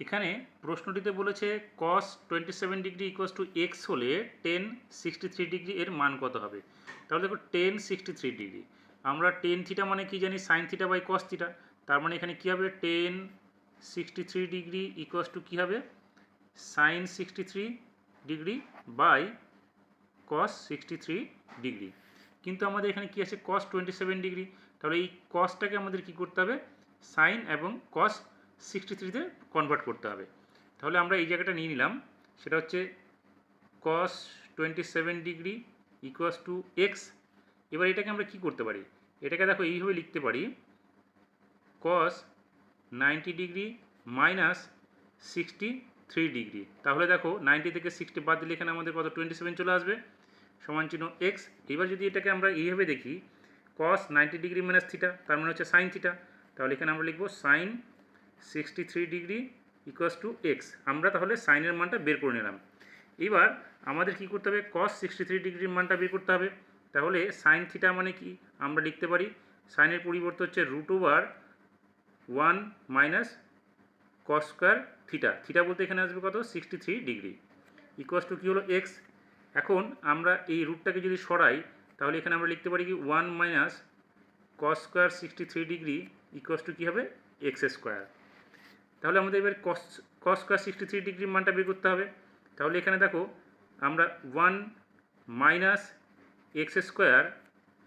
এখানে প্রশ্নটিতে বলেছে cos twenty seven degree equals to x হলে টেন সিক্সটি থ্রি ডিগ্রি এর মান কত হবে? তাহলে দেখো টেন সিক্সটি থ্রি ডিগ্রি আমরা টেন থিটা মানে কি জানি? Sine theta by cos theta তার মানে এখানে কী হবে? Tan sixty three degree equals to কী হবে? Sine sixty three degree by cos sixty three degree কিন্তু আমাদের এখানে কি আছে? কস টোয়েন্টি সেভেন ডিগ্রি তাহলে এই কসটাকে আমাদের কি করতে হবে? সাইন এবং কস সিক্সটি থ্রিতে কনভার্ট করতে হবে। তাহলে আমরা এই জায়গাটা নিয়ে নিলাম। সেটা হচ্ছে cos twenty seven degree equals to x এবার এটাকে আমরা কি করতে পারি? এটাকে দেখো এইভাবে লিখতে পারি। Cos ninety degree minus sixty three degree তাহলে দেখো নাইনটি থেকে সিক্সটি বাদ দিলে এখানে আমাদের কত? টোয়েন্টি সেভেন চলে আসবে। সমান চিহ্ন এক্স এবার যদি এটাকে আমরা এইভাবে দেখি cos ninety degree minus theta তার মানে হচ্ছে সাইন থিটা তাহলে এখানে আমরা লিখব sine sixty three degree equals to x আমরা তাহলে সাইনের মানটা বের করে নিলাম। এবার আমাদের কি করতে হবে? কস সিক্সটি থ্রি ডিগ্রির মানটা বের করতে হবে। তাহলে সাইন থিটা মানে কি? আমরা লিখতে পারি, সাইনের পরিবর্তে হচ্ছে root over one minus cos square theta theta বলতে এখানে আসবে কত? Sixty three degree equals to কী হলো? এক্স এখন আমরা এই রুটটাকে যদি সরাই, তাহলে এখানে আমরা লিখতে পারি কি? One minus cos square sixty three degree equals to কী হবে? এক্স স্কোয়ার তাহলে আমাদের এবার cos cos square sixty three ডিগ্রির মানটা বের করতে হবে। তাহলে এখানে দেখো, আমরা one minus x square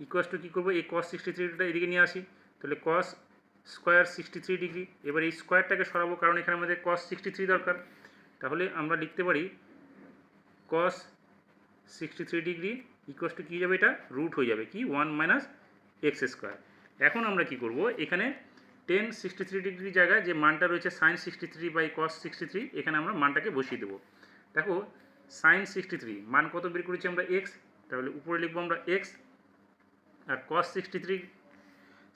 equals to কী করব? এই কস সিক্সটি থ্রিটা এদিকে নিয়ে আসি। তাহলে cos square sixty three degree এবার এই স্কোয়ারটাকে সরাবো, কারণ এখানে আমাদের কস সিক্সটি থ্রি দরকার। তাহলে আমরা লিখতে পারি cos sixty three degree equals to কী যাবে এটা? রুট হয়ে যাবে কি? ওয়ান মাইনাস এক্স স্কোয়ার এখন আমরা কি করব? এখানে টেন সিক্সটি থ্রি ডিগ্রি জায়গায় যে মানটা রয়েছে sine sixty three by cos sixty three, এখানে আমরা মানটাকে বসিয়ে দেবো। দেখো, সাইন সিক্সটি থ্রি, মান কত বের করেছি আমরা এক্স তাহলে উপরে লিখব আমরা এক্স আর কস সিক্সটি থ্রি,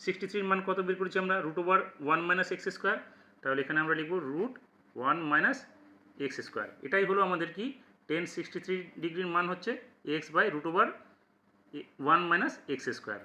সিক্সটি থ্রির মান কত বের করেছি আমরা? Root over one minus x square তাহলে এখানে আমরা লিখব root one minus x square এটাই হলো আমাদের কি? টেন সিক্সটি থ্রি ডিগ্রির মান হচ্ছে x by root over one minus x square